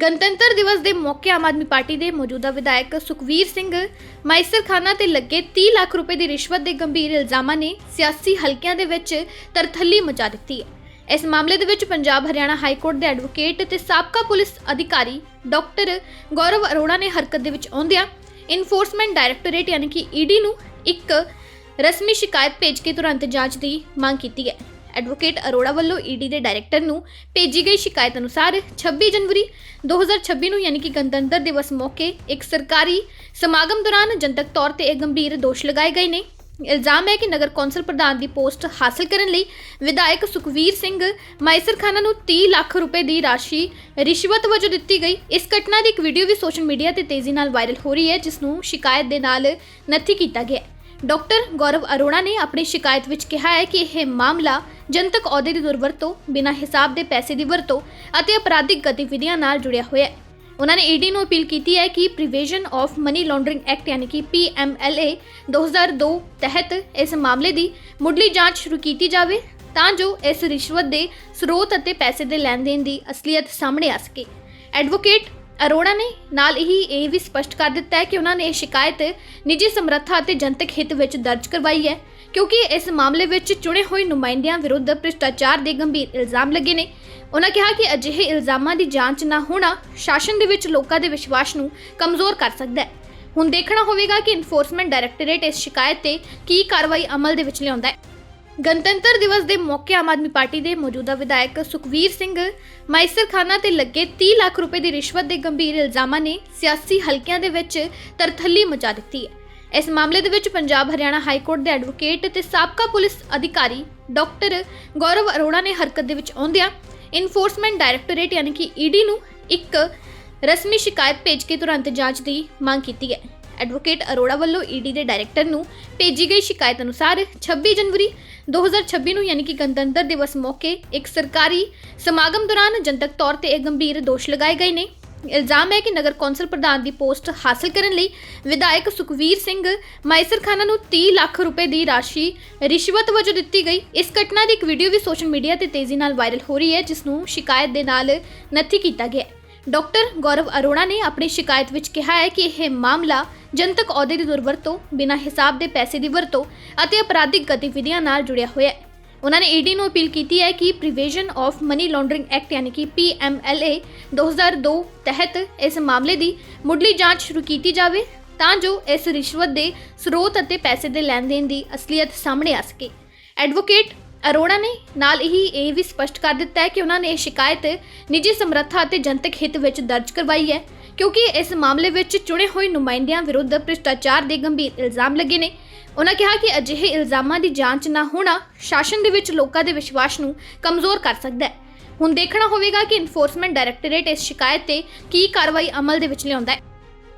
ਗਣਤੰਤਰ ਦਿਵਸ ਦੇ ਮੌਕੇ ਆਮ ਆਦਮੀ ਪਾਰਟੀ ਦੇ ਮੌਜੂਦਾ ਵਿਧਾਇਕ ਸੁਖਵੀਰ ਸਿੰਘ ਮਾਈਸਰਖਾਨਾ ਤੇ ਲੱਗੇ 30 ਲੱਖ ਰੁਪਏ ਦੀ ਰਿਸ਼ਵਤ ਦੇ ਗੰਭੀਰ ਇਲਜ਼ਾਮਾਂ ਨੇ ਸਿਆਸੀ ਹਲਕਿਆਂ ਦੇ ਵਿੱਚ ਤਰਥੱਲੀ ਮਚਾ ਦਿੱਤੀ ਹੈ। ਇਸ ਮਾਮਲੇ ਦੇ ਵਿੱਚ ਪੰਜਾਬ ਹਰਿਆਣਾ ਹਾਈ ਕੋਰਟ ਦੇ ਐਡਵੋਕੇਟ ਤੇ ਸਾਬਕਾ ਪੁਲਿਸ ਅਧਿਕਾਰੀ ਡਾਕਟਰ ਗੌਰਵ ਅਰੋੜਾ ਨੇ ਹਰਕਤ ਦੇ ਵਿੱਚ ਆਉਂਦਿਆਂ ਇਨਫੋਰਸਮੈਂਟ ਡਾਇਰੈਕਟੋਰੇਟ ਯਾਨੀ ਕਿ ਈਡੀ ਨੂੰ ਇੱਕ ਰਸਮੀ ਸ਼ਿਕਾਇਤ ਭੇਜ ਕੇ ਤੁਰੰਤ ਜਾਂਚ ਦੀ ਮੰਗ ਕੀਤੀ ਹੈ। ਐਡਵੋਕੇਟ ਅਰੋੜਾ ਵੱਲੋਂ ਈਡੀ ਦੇ ਡਾਇਰੈਕਟਰ ਨੂੰ ਭੇਜੀ ਗਈ ਸ਼ਿਕਾਇਤ ਅਨੁਸਾਰ 26 ਜਨਵਰੀ 2026 ਨੂੰ ਯਾਨੀ ਕਿ ਗਣਤੰਤਰ ਦਿਵਸ ਮੌਕੇ ਇੱਕ ਸਰਕਾਰੀ ਸਮਾਗਮ ਦੌਰਾਨ ਜਨਤਕ ਤੌਰ ਤੇ ਇਹ ਗੰਭੀਰ ਦੋਸ਼ ਲਗਾਏ ਗਏ ਨੇ। ਇਲਜ਼ਾਮ ਹੈ ਕਿ ਨਗਰ ਕੌਂਸਲ ਪ੍ਰਧਾਨ ਦੀ ਪੋਸਟ ਹਾਸਲ ਕਰਨ ਲਈ ਵਿਧਾਇਕ ਸੁਖਵੀਰ ਸਿੰਘ ਮਾਈਸਰਖਾਨਾ ਨੂੰ 30 ਲੱਖ ਰੁਪਏ ਦੀ ਰਾਸ਼ੀ ਰਿਸ਼ਵਤ ਵਜੋਂ ਦਿੱਤੀ ਗਈ। ਇਸ ਘਟਨਾ ਦੀ ਇੱਕ ਵੀਡੀਓ ਵੀ ਸੋਸ਼ਲ ਮੀਡੀਆ ਤੇ ਤੇਜ਼ੀ ਨਾਲ ਵਾਇਰਲ ਹੋ ਰਹੀ ਹੈ, ਜਿਸ ਨੂੰ ਸ਼ਿਕਾਇਤ ਦੇ ਨਾਲ ਨੱਥੀ ਕੀਤਾ ਗਿਆ ਡਾਕਟਰ ਗੌਰਵ ਅਰੋੜਾ ਨੇ ਆਪਣੀ ਸ਼ਿਕਾਇਤ ਵਿੱਚ ਕਿਹਾ ਹੈ ਕਿ ਇਹ ਮਾਮਲਾ ਜਨਤਕ ਅਹੁਦੇ ਦੀ ਦੁਰਵਰਤੋਂ, ਬਿਨਾਂ ਹਿਸਾਬ ਦੇ ਪੈਸੇ ਦੀ ਵਰਤੋਂ ਅਤੇ ਅਪਰਾਧਿਕ ਗਤੀਵਿਧੀਆਂ ਨਾਲ ਜੁੜਿਆ ਹੋਇਆ ਹੈ। ਉਹਨਾਂ ਨੇ ਈਡੀ ਨੂੰ ਅਪੀਲ ਕੀਤੀ ਹੈ ਕਿ prevention of money laundering act ਯਾਨੀ ਕਿ ਪੀਐਮਐਲਏ 2002 ਤਹਿਤ ਇਸ ਮਾਮਲੇ ਦੀ ਮੁੱਢਲੀ ਜਾਂਚ ਸ਼ੁਰੂ ਕੀਤੀ ਜਾਵੇ ਤਾਂ ਜੋ ਇਸ ਰਿਸ਼ਵਤ ਦੇ ਸਰੋਤ ਅਤੇ ਪੈਸੇ ਦੇ ਲੈਣ ਦੇਣ ਦੀ ਅਸਲੀਅਤ ਸਾਹਮਣੇ ਆ ਸਕੇ। ਐਡਵੋਕੇਟ ਅਰੋੜਾ ਨੇ ਨਾਲ ਹੀ ਇਹ ਵੀ ਸਪਸ਼ਟ ਕਰ ਦਿੱਤਾ ਹੈ ਕਿ ਉਹਨਾਂ ਨੇ ਇਹ ਸ਼ਿਕਾਇਤ ਨਿੱਜੀ ਸਮਰੱਥਾ ਅਤੇ ਜਨਤਕ ਹਿੱਤ ਵਿੱਚ ਦਰਜ ਕਰਵਾਈ ਹੈ। ਕਿਉਂਕਿ ਇਸ ਮਾਮਲੇ ਵਿੱਚ ਚੁਣੇ ਹੋਏ ਨੁਮਾਇੰਦਿਆਂ ਵਿਰੁੱਧ ਭ੍ਰਿਸ਼ਟਾਚਾਰ ਦੇ ਗੰਭੀਰ ਇਲਜ਼ਾਮ ਲੱਗੇ ਨੇ। ਉਹਨਾਂ ਕਿਹਾ ਕਿ ਅਜਿਹੇ ਇਲਜ਼ਾਮਾਂ ਦੀ ਜਾਂਚ ਨਾ ਹੋਣਾ ਸ਼ਾਸਨ ਦੇ ਵਿੱਚ ਲੋਕਾਂ ਦੇ ਵਿਸ਼ਵਾਸ ਨੂੰ ਕਮਜ਼ੋਰ ਕਰ ਸਕਦਾ ਹੈ। ਹੁਣ ਦੇਖਣਾ ਹੋਵੇਗਾ ਕਿ ਇਨਫੋਰਸਮੈਂਟ ਡਾਇਰੈਕਟੋਰੇਟ ਇਸ ਸ਼ਿਕਾਇਤ ਤੇ ਕੀ ਕਾਰਵਾਈ ਅਮਲ ਦੇ ਵਿੱਚ ਲਿਆਉਂਦਾ ਹੈ। ਗਣਤੰਤਰ ਦਿਵਸ ਦੇ ਮੌਕੇ ਆਮ ਆਦਮੀ ਪਾਰਟੀ ਦੇ ਮੌਜੂਦਾ ਵਿਧਾਇਕ ਸੁਖਵੀਰ ਸਿੰਘ ਮਾਈਸਰਖਾਨਾ ਤੇ ਲੱਗੇ 30 ਲੱਖ ਰੁਪਏ ਦੀ ਰਿਸ਼ਵਤ ਦੇ ਗੰਭੀਰ ਇਲਜ਼ਾਮਾਂ ਨੇ ਸਿਆਸੀ ਹਲਕਿਆਂ ਦੇ ਵਿੱਚ ਤਰਥੱਲੀ ਮਚਾ ਦਿੱਤੀ ਹੈ। ਇਸ ਮਾਮਲੇ ਦੇ ਵਿੱਚ ਪੰਜਾਬ ਹਰਿਆਣਾ ਹਾਈ ਕੋਰਟ ਦੇ ਐਡਵੋਕੇਟ ਤੇ ਸਾਬਕਾ ਪੁਲਿਸ ਅਧਿਕਾਰੀ ਡਾਕਟਰ ਗੌਰਵ ਅਰੋੜਾ ਨੇ ਹਰਕਤ ਦੇ ਵਿੱਚ ਆਉਂਦਿਆਂ ਇਨਫੋਰਸਮੈਂਟ ਡਾਇਰੈਕਟੋਰੇਟ ਯਾਨੀ ਕਿ ਈਡੀ ਨੂੰ ਇੱਕ ਰਸਮੀ ਸ਼ਿਕਾਇਤ ਭੇਜ ਕੇ ਤੁਰੰਤ ਜਾਂਚ ਦੀ ਮੰਗ ਕੀਤੀ ਹੈ। ਐਡਵੋਕੇਟ ਅਰੋੜਾ ਵੱਲੋਂ ਈਡੀ ਦੇ ਡਾਇਰੈਕਟਰ ਨੂੰ ਭੇਜੀ ਗਈ ਸ਼ਿਕਾਇਤ ਅਨੁਸਾਰ 26 ਜਨਵਰੀ 2026 ਨੂੰ ਯਾਨੀ ਕਿ ਗਣਤੰਤਰ ਦਿਵਸ ਮੌਕੇ ਇੱਕ ਸਰਕਾਰੀ ਸਮਾਗਮ ਦੌਰਾਨ ਜਨਤਕ ਤੌਰ ਤੇ ਇਹ ਗੰਭੀਰ ਦੋਸ਼ ਲਗਾਏ ਗਏ ਨੇ। ਇਲਜ਼ਾਮ ਹੈ ਕਿ ਨਗਰ ਕੌਂਸਲ ਪ੍ਰਧਾਨ ਦੀ ਪੋਸਟ ਹਾਸਲ ਕਰਨ ਲਈ ਵਿਧਾਇਕ ਸੁਖਵੀਰ ਸਿੰਘ ਮਾਈਸਰਖਾਨਾ ਨੂੰ 30 ਲੱਖ ਰੁਪਏ ਦੀ ਰਾਸ਼ੀ ਰਿਸ਼ਵਤ ਵਜੋਂ ਦਿੱਤੀ ਗਈ। ਇਸ ਘਟਨਾ ਦੀ ਇੱਕ ਵੀਡੀਓ ਵੀ ਸੋਸ਼ਲ ਮੀਡੀਆ ਤੇ ਤੇਜ਼ੀ ਨਾਲ ਵਾਇਰਲ ਹੋ ਰਹੀ ਹੈ, ਜਿਸ ਨੂੰ ਸ਼ਿਕਾਇਤ ਦੇ ਨਾਲ ਨੱਥੀ ਕੀਤਾ ਗਿਆ ਹੈ। ਡਾਕਟਰ ਗੌਰਵ ਅਰੋੜਾ ਨੇ ਆਪਣੀ ਸ਼ਿਕਾਇਤ ਵਿੱਚ ਕਿਹਾ ਹੈ ਕਿ ਇਹ ਮਾਮਲਾ ਜਨਤਕ ਅਹੁਦੇ ਦੀ ਦੁਰਵਰਤੋਂ, ਬਿਨਾਂ ਹਿਸਾਬ ਦੇ ਪੈਸੇ ਦੀ ਵਰਤੋਂ ਅਤੇ ਅਪਰਾਧਿਕ ਗਤੀਵਿਧੀਆਂ ਨਾਲ ਜੁੜਿਆ ਹੋਇਆ ਹੈ। ਉਹਨਾਂ ਨੇ ਈਡੀ ਨੂੰ ਅਪੀਲ ਕੀਤੀ ਹੈ ਕਿ prevention of money laundering act ਯਾਨੀ ਕਿ ਪੀਐਮਐਲਏ 2002 ਤਹਿਤ ਇਸ ਮਾਮਲੇ ਦੀ ਮੁੱਢਲੀ ਜਾਂਚ ਸ਼ੁਰੂ ਕੀਤੀ ਜਾਵੇ ਤਾਂ ਜੋ ਇਸ ਰਿਸ਼ਵਤ ਦੇ ਸਰੋਤ ਅਤੇ ਪੈਸੇ ਦੇ ਲੈਣ ਦੇਣ ਦੀ ਅਸਲੀਅਤ ਸਾਹਮਣੇ ਆ ਸਕੇ। ਐਡਵੋਕੇਟ ਅਰੋੜਾ ਨੇ ਨਾਲ ਹੀ ਇਹ ਵੀ ਸਪਸ਼ਟ ਕਰ ਦਿੱਤਾ ਹੈ ਕਿ ਉਹਨਾਂ ਨੇ ਇਹ ਸ਼ਿਕਾਇਤ ਨਿੱਜੀ ਸਮਰੱਥਾ ਅਤੇ ਜਨਤਕ ਹਿੱਤ ਵਿੱਚ ਦਰਜ ਕਰਵਾਈ ਹੈ। ਕਿਉਂਕਿ ਇਸ ਮਾਮਲੇ ਵਿੱਚ ਚੁਣੇ ਹੋਏ ਨੁਮਾਇੰਦਿਆਂ ਵਿਰੁੱਧ ਭ੍ਰਿਸ਼ਟਾਚਾਰ ਦੇ ਗੰਭੀਰ ਇਲਜ਼ਾਮ ਲੱਗੇ ਨੇ। ਉਹਨਾਂ ਕਿਹਾ ਕਿ ਅਜਿਹੇ ਇਲਜ਼ਾਮਾਂ ਦੀ ਜਾਂਚ ਨਾ ਹੋਣਾ ਸ਼ਾਸਨ ਦੇ ਵਿੱਚ ਲੋਕਾਂ ਦੇ ਵਿਸ਼ਵਾਸ ਨੂੰ ਕਮਜ਼ੋਰ ਕਰ ਸਕਦਾ ਹੈ। ਹੁਣ ਦੇਖਣਾ ਹੋਵੇਗਾ ਕਿ ਇਨਫੋਰਸਮੈਂਟ ਡਾਇਰੈਕਟੋਰੇਟ ਇਸ ਸ਼ਿਕਾਇਤ ਤੇ ਕੀ ਕਾਰਵਾਈ ਅਮਲ ਦੇ ਵਿੱਚ ਲਿਆਉਂਦਾ ਹੈ।